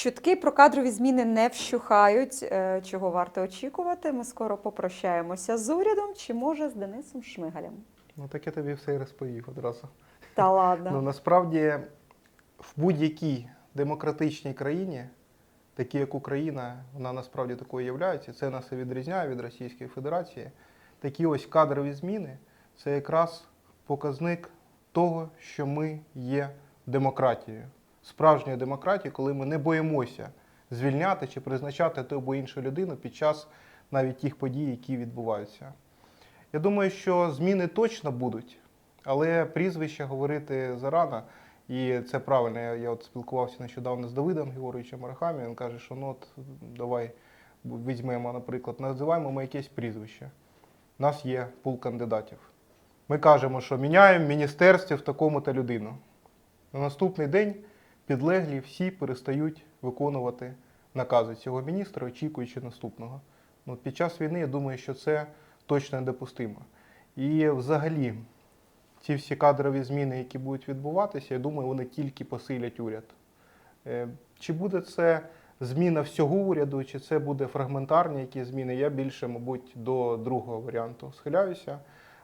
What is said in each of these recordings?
Чутки про кадрові зміни не вщухають. Е, Чого варто очікувати? Ми скоро попрощаємося з урядом чи може з Денисом Шмигалем. Ну так я тобі все і розповів одразу. Та ладно. Ну насправді в будь-якій демократичній країні, такі як Україна, вона насправді такою є, це нас і відрізняє від Російської Федерації. Такі ось кадрові зміни це якраз показник того, що ми є демократією. Справжньою демократією, коли ми не боїмося звільняти чи призначати ту або іншу людину під час навіть тих подій, які відбуваються. Я думаю, що зміни точно будуть, але прізвище говорити зарано. І це правильно. Я, я от спілкувався нещодавно з Давидом Георгійовичем Арахамі. Він каже, що ну от давай візьмемо, наприклад, називаємо ми якесь прізвище. У нас є пул кандидатів. Ми кажемо, що міняємо міністерстві в такому-то людину. На наступний день підлеглі всі перестають виконувати накази цього міністра, очікуючи наступного. Ну, під час війни я думаю, що це точно недопустимо. І взагалі, ці всі кадрові зміни, які будуть відбуватися, я думаю, вони тільки посилять уряд. Е, Чи буде це зміна всього уряду, чи це буде фрагментарні якісь зміни, я більше, мабуть, до другого варіанту схиляюся.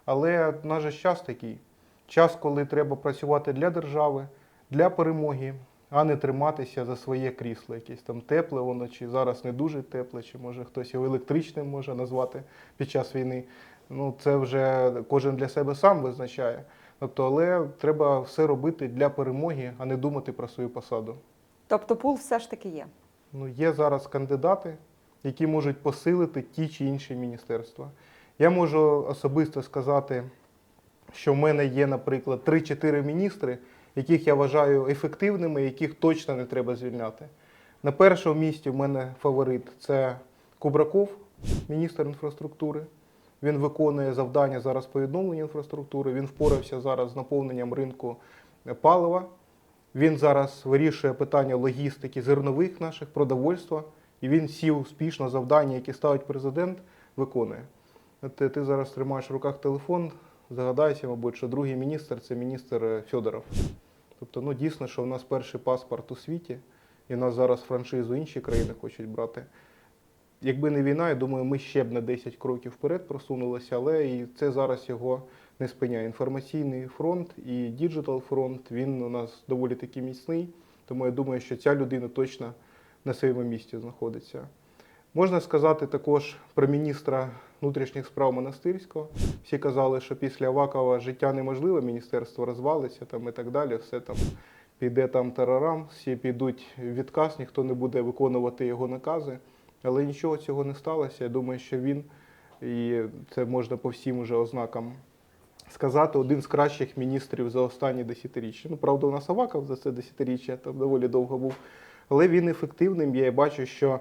Але наш час такий. Час, коли треба працювати для держави, для перемоги, а не триматися за своє крісло. Якесь там тепле воно, чи зараз не дуже тепле, чи може хтось його електричним може назвати під час війни. Ну, це вже кожен для себе сам визначає. Тобто, але треба все робити для перемоги, а не думати про свою посаду. Тобто пул все ж таки є. Ну, є зараз кандидати, які можуть посилити ті чи інші міністерства. Я можу особисто сказати, що в мене є, наприклад, 3-4 міністри, яких я вважаю ефективними, яких точно не треба звільняти. На першому місці в мене фаворит це Кубраков, міністр інфраструктури. Він виконує завдання зараз по відновленню інфраструктури. Він впорався зараз з наповненням ринку палива. Він зараз вирішує питання логістики зернових наших, продовольства, і він всі успішно завдання, які ставить президент, виконує. Ти, ти зараз тримаєш в руках телефон, загадайся, мабуть, що другий міністр це міністр е, Федоров. Тобто, ну дійсно, що в нас перший паспорт у світі, і в нас зараз франшизу інші країни хочуть брати. Якби не війна, я думаю, ми ще б на 10 кроків вперед просунулися, але і це зараз його не спиняє. Інформаційний фронт і діджитал фронт він у нас доволі таки міцний, тому я думаю, що ця людина точно на своєму місці знаходиться. Можна сказати також про міністра внутрішніх справ Монастирського. Всі казали, що після Авакова життя неможливе, міністерство розвалиться там і так далі. Все там піде там тарарам, всі підуть в відказ, ніхто не буде виконувати його накази. Але нічого цього не сталося. Я думаю, що він, і це можна по всім уже ознакам сказати, один з кращих міністрів за останні десятиріччя. Ну, правда, у нас Аваков за це десятиріччя там доволі довго був. Але він ефективним. Я бачу, що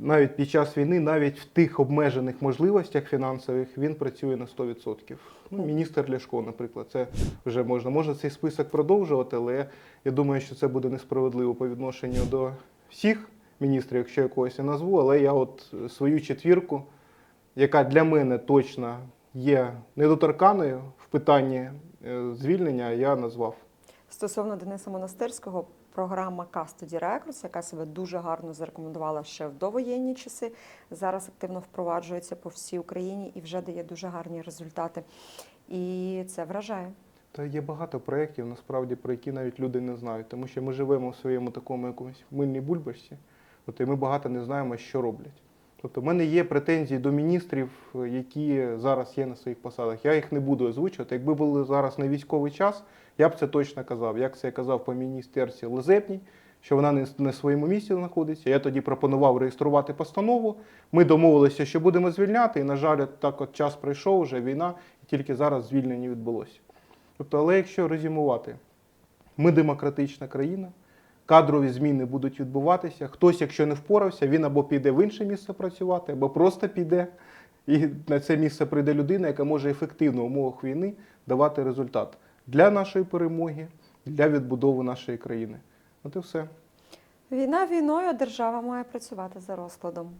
навіть під час війни, навіть в тих обмежених можливостях фінансових, він працює на 100%. Ну, міністр Ляшко, наприклад, це вже можна. Можна цей список продовжувати, але я думаю, що це буде несправедливо по відношенню до всіх міністрів, якщо я когось не назву, але я от свою четвірку, яка для мене точно є недоторканою в питанні е, звільнення, я назвав. Стосовно Дениса Монастирського, програма Custody Records, яка себе дуже гарно зарекомендувала ще в довоєнні часи, зараз активно впроваджується по всій Україні і вже дає дуже гарні результати. І це вражає. Та є багато проєктів, насправді, про які навіть люди не знають, тому що ми живемо в своєму такому якомусь мильній бульбашці, от, і ми багато не знаємо, що роблять. Тобто, в мене є претензії до міністрів, які зараз є на своїх посадах. Я їх не буду озвучувати. Якби були зараз не військовий час, я б це точно казав. Як це я казав по міністерстві Лизепній, що вона не на своєму місці знаходиться. Я тоді пропонував реєструвати постанову. Ми домовилися, що будемо звільняти, і, на жаль, так от час пройшов, вже війна, і тільки зараз звільнення відбулося. Тобто, але якщо резюмувати, ми демократична країна, кадрові зміни будуть відбуватися. Хтось, якщо не впорався, він або піде в інше місце працювати, або просто піде. І на це місце прийде людина, яка може ефективно в умовах війни давати результат для нашої перемоги, для відбудови нашої країни. От і все. Війна війною, держава має працювати за розкладом.